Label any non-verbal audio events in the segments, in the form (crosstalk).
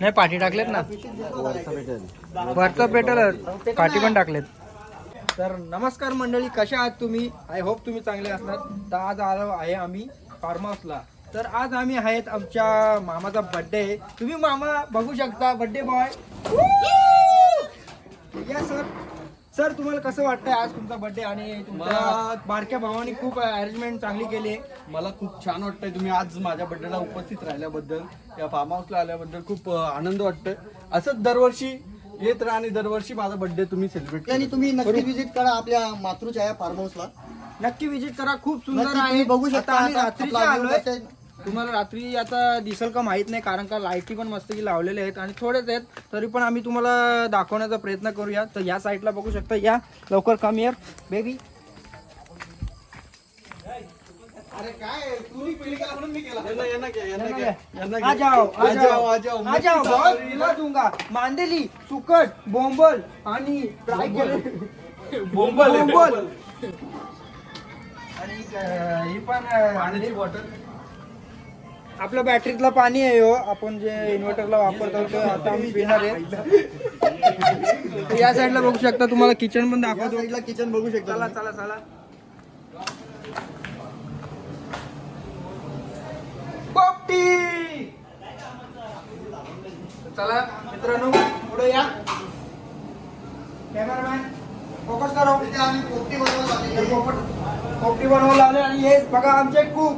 नाही पाठी टाकलेत ना. वरचा भेटेल वरचं पेटल पाठी पण टाकलेत. तर नमस्कार मंडळी कशा आहात तुम्ही? आय होप तुम्ही चांगले असणार. तर आज आलो आहे आम्ही फार्म हाऊसला तर आज आम्ही आहेत आमच्या मामाचा बर्थडे तुम्ही मामा बघू शकता बर्थडे बॉय या सर सर तुम्हाला कसं वाटतंय आज तुमचा बर्थडे आणि तुमच्या मला- बारक्या भावाने खूप अरेंजमेंट चांगली केली आहे? मला खूप छान वाटतंय तुम्ही आज माझ्या बर्थडेला उपस्थित राहिल्याबद्दल या फार्म हाऊसला आल्याबद्दल खूप अं, आनंद वाटतोय. असंच दरवर्षी येत राहा आणि दरवर्षी माझा बर्थडे तुम्ही सेलिब्रेट आणि तुम्ही नक्की विजिट करा आपल्या मातृछाया फार्म हाऊसला नक्की विजिट करा खूप सुंदर नक्की आहे. तुम्ही बघू शकता आता आम्ही आता आपला आलोय. तुम्हाला रात्री आता दिसेल का माहीत नाही कारण का लाईटी पण मस्त की लावलेले आहेत आणि थोडेच आहेत तरी पण आम्ही तुम्हाला दाखवण्याचा प्रयत्न करूया. तर या साईडला बघू शकता या लवकर कम इयर बेबी जाओ आ जाओ बहुत दिला दूंगा. मांदेली सुकट बोंबल आणि फ्राय केले. बोंबल बोंबल. आणि ही पण पाण्याची बॉटल आपल्या बॅटरीतला पाणी आहे हो आपण जे इन्व्हर्टरला वापरतो ते आता आम्ही पिणार आहे. या साईडला बघू शकता तुम्हाला किचन पण दाखवतो. साईडला किचन बघू शकता चला. चला चला. चला मित्रांनो पुढे या. कॅमेरामॅन फोकस करो. आम्ही पोपटी आहे. पोपट बनवायला आले आणि हे बघा आमचे कुक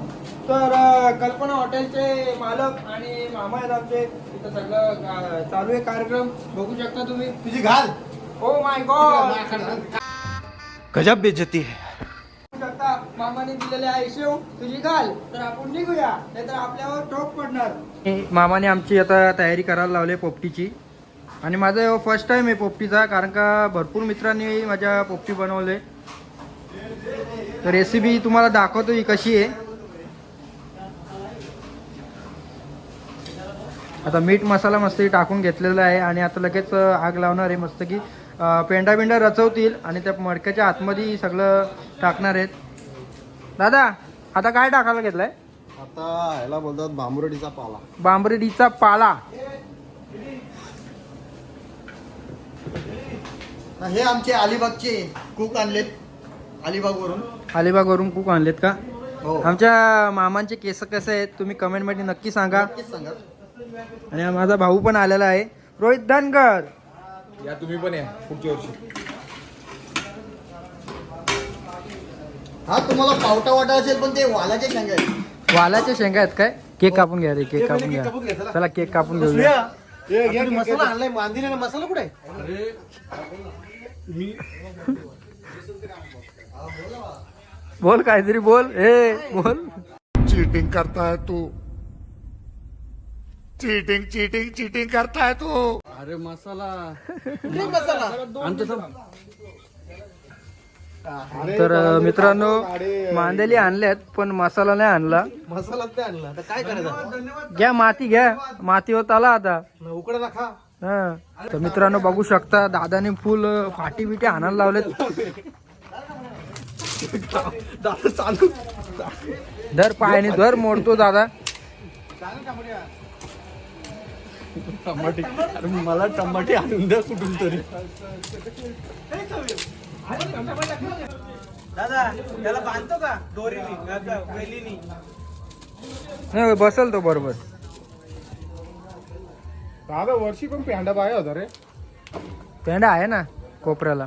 तर कल्पना हॉटेलचे मालक आणि मामा आहेत आमचे. इथं सगळं चालू आहे कार्यक्रम. बघू शकता तुम्ही. तुझी घाल. ओ माय गॉड गजब बेजती है। बघू शकता मामाने दिलेले आहे शेव. तुझी घाल. तर आपण निघूया. नाहीतर आपल्यावर टोप पडणार. मामाने आमची आता तयारी करायला लावली पोपटीची. आणि माझा फर्स्ट टाइम आहे पोपटीचा कारण का भरपूर मित्रांनी माझ्या पोपटी बनवले. तर रेसिपी तुम्हाला दाखवतो ही कशी आहे. आता मीठ मसाला मस्त टाकून घेतलेला आहे आणि आता लगेच आग लावणार आहे मस्त की पेंडा बिंडा रचवतील आणि त्या मडक्याच्या आतमध्ये सगळं टाकणार आहेत. दादा आता काय टाकायला घेतलंय? आता ह्याला बोलतात बांबुरडीचा पाला. बांबरेडीचा पाला. हे आमचे अलिबागचे कुक आणलेत अलिबागवरून. अलिबागवरून कुक आणलेत का? हो. आमच्या मामांचे केस कसे आहेत तुम्ही कमेंटमध्ये नक्की सांगा. नक्कीच सांगा. आणि हा माझा भाऊ पण आलेला आहे. रोहित धनगर. या तुम्ही पण या पुढच्या वर्षी. हा तुम्हाला पावटा वाटा असेल पण ते वालाचे शेंगा आहेत. वालाच्या शेंगा आहेत काय? केक कापून घ्या रे केक कापून घ्या. चला. केक कापून घेऊया. मसाला आणलाय मांदिलेला मसाला कुठे बोल काहीतरी बोल. ए बोल. चीटिंग करता है तू. चीटिंग चीटिंग चीटिंग करता है तू. अरे मसाला. मसाला? आमचं सब तर मित्रांनो मांदेली आणल्यात पण मसाला नाही आणला. मसाला ते आणला. तर काय करायचं घ्या माती घ्या. मातीवर आला आता. उकडा खा हा. तर मित्रांनो बघू शकता दादाने फुल फाटी बिटी आणायला लावलेत. दादा चालू. दर पायाने दर मोडतो दादा. टमाटे. अरे मला टमाटे आणून द्या कुठून तरी. नाही बसल तो बरोबर. दादा वर्षी पण पेंडा बाया होता रे. पेंडा आहे ना कोपऱ्याला.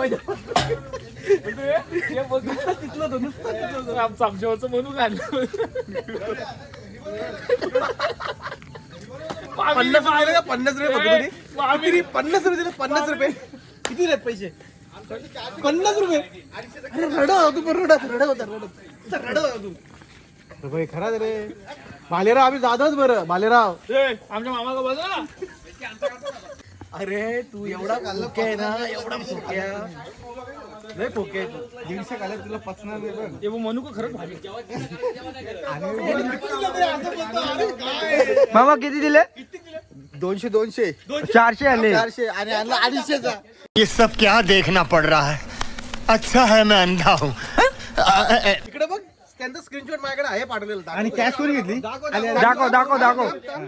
पाहिजे. आमचं आमच्यावरचं म्हणून आणलं पन्नास रुपये का पन्नास रुपये पन्नास रुपये दिले पन्नास रुपये. किती दिलेत पैसे? पन्नास रुपये. अरे रडा तू पण रडत रडत होता रडत होता भाई खरा रे. भालेराव आम्ही जाधवच बरं. भालेराव आमच्या मामा बघा अरे तू एवढा फोक्या आहे ना एवढा फोक्या लय फोक्या आहे तू. दीडशे काल्यात तुला पचणार नाही बघ म्हणू का खरंच भारी. मामा किती दिले? दोनशे दोनशे. चारशे आले चारशे. आणि आणला अडीचशेचा ये सब क्या देखना पड़ रहा है? अच्छा है मैं अंधा हूँ। इकडे बघ त्यांचा स्क्रीनशॉट माझ्याकडे आहे पाठवलेला. आणि कॅश कोणी घेतली? दाखव दाखव. दाखव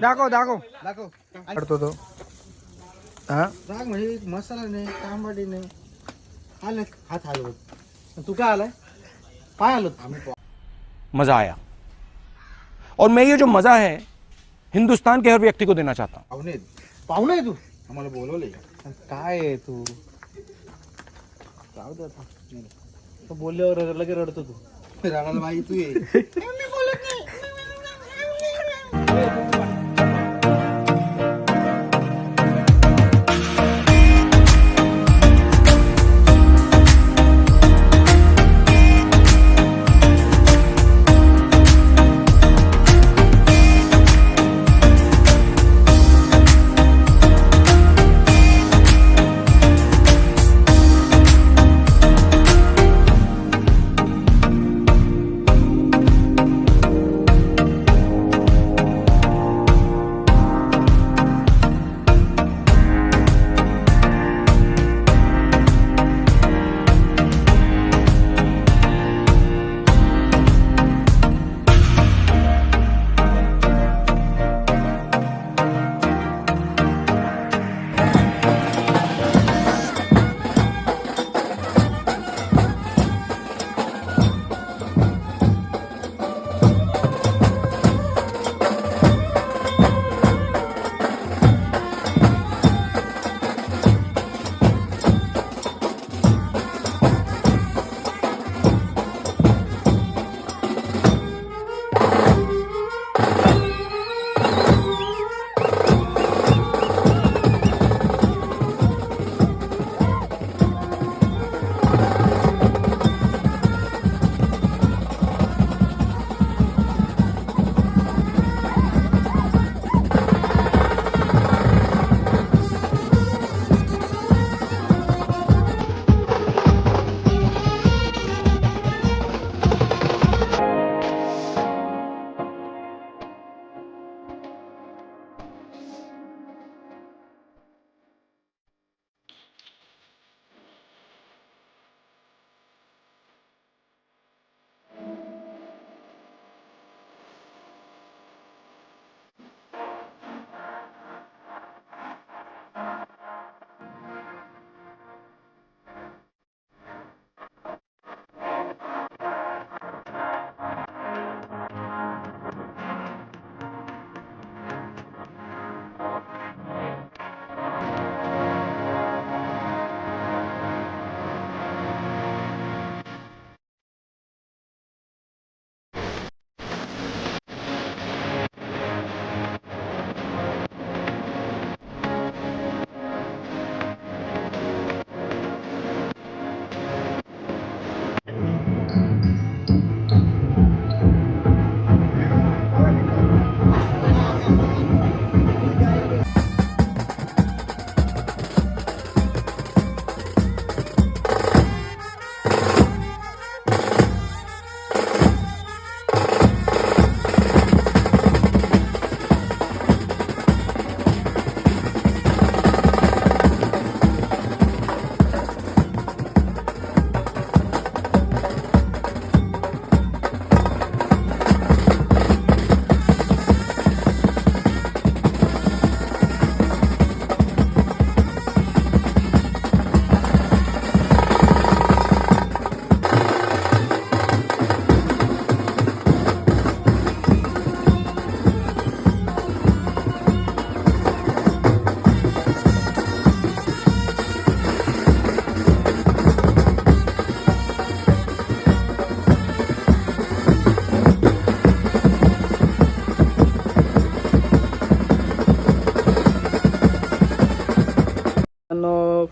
दाखव दाखव. दाखव. करतो तो. हा राग म्हणजे मसाला नाही तांबडी नाही आलं हात हलवत तू काय आलाय पाय हलवत मज़ा आया और मैं ये जो मज़ा है हिंदुस्तान के हर व्यक्ति को देना चाहता हूँ। पाहुणे पाहुणे आहे तू। आम्हाला बोलवले काय आहे तू? जाऊ दे आता. तो बोलल्यावर लगेच रडतो तू। राणाला बाई तू ये (laughs)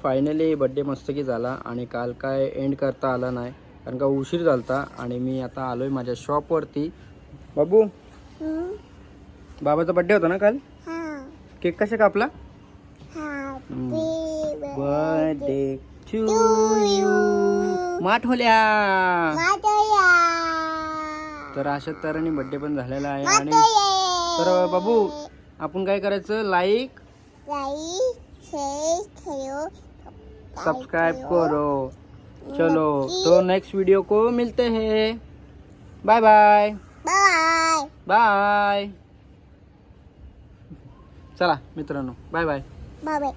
फायनली बड्डे मस्त की झाला आणि काल काय एंड करता आला नाही. कारण का उशीर झालता आणि मी आता आलोय माझ्या शॉपवरती बाबू बाबाचा बड्डे होता ना काल? केक कशा कापला? बर्थडे टू यू माठोल्या. तर अशा तऱ्हेने बड्डे पण झालेला आहे आणि तर बाबू आपण काय करायचं? लाईक सब्सक्राइब करो। चलो तो नेक्स्ट वीडियो को मिलते हैं। बाय बाय बाय बाय चला मित्रांनो बाय बाय बाय